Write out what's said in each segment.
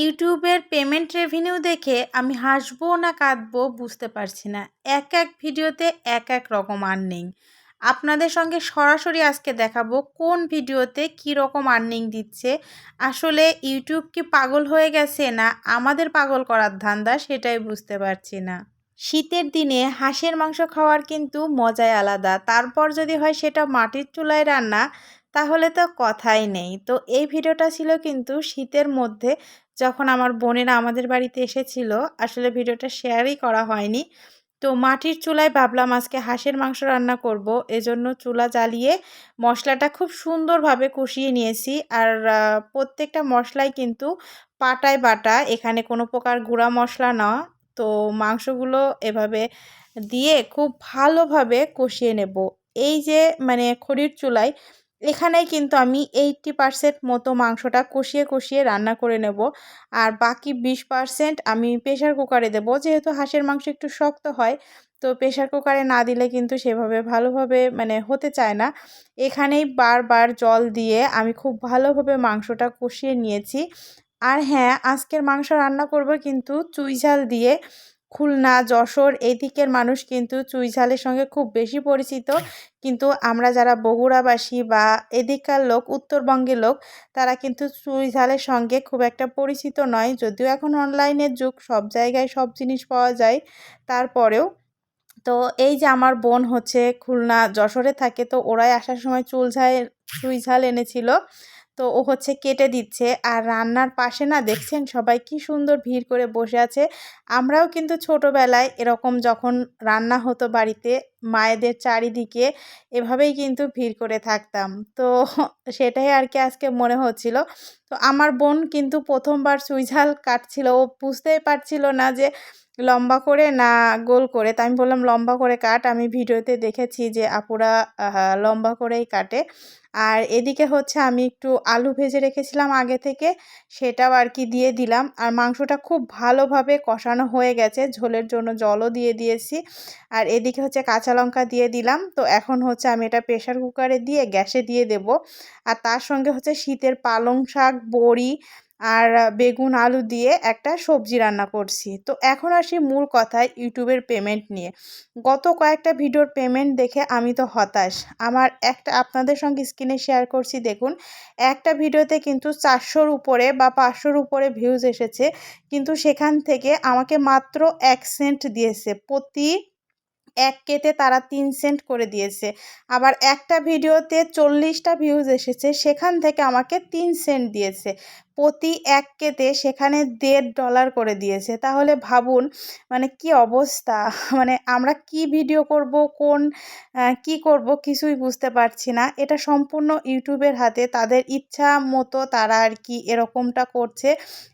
ইউটিউবের payment revenue দেখে আমি হাসবো না কাঁদবো বুঝতে পারছি না। এক এক ভিডিওতে এক এক রকম আর্নিং। আপনাদের সঙ্গে সরাসরি আজকে দেখাবো কোন ভিডিওতে কি রকম আর্নিং দিচ্ছে। আসলে ইউটিউব কি পাগল হয়ে গেছে না আমাদের পাগল করার ধান্দা সেটাই বুঝতে পারছি না। শীতের দিনে হাঁসের মাংস খাওয়ার কিন্তু মজাই আলাদা। তারপর যদি হয় সেটা মাটির চুলায় রান্না, তাহলে তো কথাই নেই। তো এই ভিডিওটা ছিল কিন্তু শীতের মধ্যে যখন আমার বোনেরা আমাদের বাড়িতে এসেছিল, আসলে ভিডিওটা শেয়ারই করা হয়নি। তো মাটির চুলায় ভাবলাম আজকে হাঁসের মাংস রান্না করব, এজন্য চুলা জ্বালিয়ে মশলাটা খুব সুন্দরভাবে কষিয়ে নিয়েছি। আর প্রত্যেকটা মশলাই কিন্তু পাটায় বাটা, এখানে কোনো প্রকার গুঁড়া মশলা না। তো মাংসগুলো এভাবে দিয়ে খুব ভালোভাবে কষিয়ে নেব। এই যে মানে খড়ির চুলায় এখানেই কিন্তু আমি এইটটি পারসেন্ট মতো মাংসটা কষিয়ে কষিয়ে রান্না করে নেব। আর বাকি বিশ পারসেন্ট আমি প্রেশার কুকারে দেবো। যেহেতু হাঁসের মাংস একটু শক্ত হয়, তো প্রেশার কুকারে না দিলে কিন্তু সেভাবে ভালোভাবে মানে হতে চায় না। এখানেই বারবার জল দিয়ে আমি খুব ভালোভাবে মাংসটা কষিয়ে নিয়েছি। আর হ্যাঁ আজকের মাংস রান্না করব কিন্তু চুই ঝাল দিয়ে। খুলনা, যশোর এই দিকের মানুষ কিন্তু চুই ঝালের সঙ্গে খুব বেশি পরিচিত। কিন্তু আমরা যারা বগুড়াবাসী বা এদিককার লোক, উত্তরবঙ্গের লোক, তারা কিন্তু চুই ঝালের সঙ্গে খুব একটা পরিচিত নয়। যদিও এখন অনলাইনের যুগ, সব জায়গায় সব জিনিস পাওয়া যায়। তারপরেও তো এই যে আমার বোন হচ্ছে খুলনা, যশোরে থাকে, তো ওরাই আসার সময় চুল ঝাল, চুই ঝাল এনেছিল। তো ও হচ্ছে কেটে দিচ্ছে। আর রান্নার পাশে না দেখছেন সবাই কি সুন্দর ভিড় করে বসে আছে। আমরাও কিন্তু ছোটোবেলায় এরকম যখন রান্না হতো বাড়িতে, মায়েদের চারিদিকে এভাবেই কিন্তু ভিড় করে থাকতাম। তো সেটাই আর কি আজকে মনে হচ্ছিল। তো আমার বোন কিন্তু প্রথমবার সুইঝাল কাটছিল। ও বুঝতেই পারছিল না যে লম্বা করে না গোল করে? তাই আমি বললাম, লম্বা করে কাট। আমি ভিডিওতে দেখেছি যে আপুরা লম্বা করেই কাটে। আর এদিকে হচ্ছে আমি একটু আলু ভেজে রেখেছিলাম আগে থেকে, সেটাও আর কি দিয়ে দিলাম। আর মাংসটা খুব ভালোভাবে কষানো হয়ে গেছে, ঝোলের জন্য জলও দিয়ে দিয়েছি। আর এদিকে হচ্ছে কাঁচা লঙ্কা দিয়ে দিলাম। তো এখন হচ্ছে আমি এটা প্রেশার কুকারে দিয়ে গ্যাসে দিয়ে দেব। আর তার সঙ্গে হচ্ছে শীতের পালং শাক, বড়ি আর বেগুন, আলু দিয়ে একটা সবজি রান্না করছি। তো এখন আসি মূল কথায় ইউটিউবের পেমেন্ট নিয়ে। গত কয়েকটা ভিডিওর পেমেন্ট দেখে আমি তো হতাশ। আমার একটা, আপনাদের সঙ্গে স্ক্রিনে শেয়ার করছি, দেখুন। একটা ভিডিওতে কিন্তু চারশোর উপরে বা পাঁচশোর উপরে ভিউজ এসেছে। কিন্তু সেখান থেকে আমাকে মাত্র এক সেন্ট দিয়েছে। প্রতি এক কেতে তারা তিন সেন্ট করে দিয়েছে। আবার একটা ভিডিওতে চল্লিশটা ভিউজ এসেছে। সেখান থেকে আমাকে তিন সেন্ট দিয়েছে। প্রতি এক কেতে সেখানে দেড় ডলার করে দিয়েছে। তাহলে ভাবুন মানে কি অবস্থা? মানে আমরা কি ভিডিও করব, কোন কি করব কিছুই বুঝতে পারছি না। এটা সম্পূর্ণ ইউটিউবের হাতে। তাদের ইচ্ছা মতো তারা আর কি এরকমটা করছে,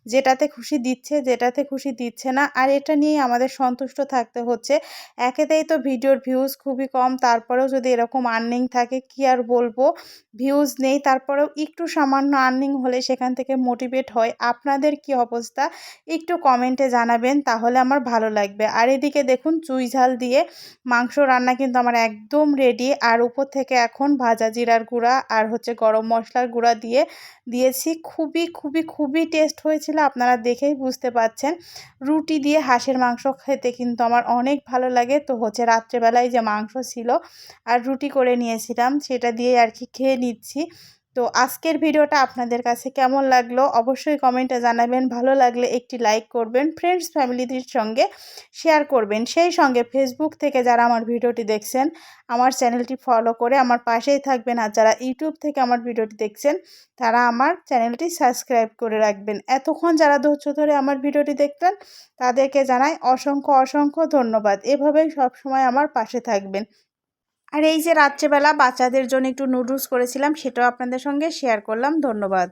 যেটাতে খুশি দিচ্ছে, যেটাতে খুশি দিচ্ছে না। আর এটা নিয়েই আমাদের সন্তুষ্ট থাকতে হচ্ছে। একেতেই তো ভিডিওর ভিউজ খুবই কম, তারপরেও যদি এরকম আর্নিং থাকে, কি আর বলব? ভিউজ নেই, তারপরেও একটু সামান্য আর্নিং হলে সেখান থেকে মোটিভেট হয়, আপনাদের কি অবস্থা? একটু কমেন্টে জানাবেন, তাহলে আমার ভালো লাগবে। আর এদিকে দেখুন, চুই ঝাল দিয়ে মাংস রান্না কিন্তু আমার একদম রেডি আর উপর থেকে এখন ভাজা জিরার গুঁড়া আর হচ্ছে গরম মশলার গুঁড়া দিয়ে দিয়েছি। খুবই খুবই খুবই টেস্ট হয়েছিল, আপনারা দেখেই বুঝতে পাচ্ছেন। রুটি দিয়ে হাঁসের মাংস খেতে কিন্তু আমার অনেক ভালো লাগে। তো হচ্ছে রাত্রেবেলায় যে মাংস ছিল, আর রুটি করে নিয়েছিলাম, সেটা দিয়ে আর কি খেয়ে নিচ্ছি। তো আজকের ভিডিওটা আপনাদের কাছে কেমন লাগল? অবশ্যই কমেন্টে জানাবেন। ভালো লাগলে একটি লাইক করবেন ফ্রেন্ডস ফ্যামিলিদের সঙ্গে শেয়ার করবেন। সেই সঙ্গে ফেসবুক থেকে যারা আমার ভিডিওটি দেখছেন, আমার চ্যানেলটি ফলো করে আমার পাশেই থাকবেন। আর যারা ইউটিউব থেকে আমার ভিডিওটি দেখছেন, তারা আমার চ্যানেলটি সাবস্ক্রাইব করে রাখবেন। এতক্ষণ যারা ধৈর্য ধরে আমার ভিডিওটি দেখতেন, তাদেরকে জানাই অসংখ্য অসংখ্য ধন্যবাদ। এভাবেই সবসময় আমার পাশে থাকবেন। আর এই যে রাত্রেবেলা বাচ্চাদের জন্য একটু নুডলস করেছিলাম, সেটাও আপনাদের সঙ্গে শেয়ার করলাম। ধন্যবাদ।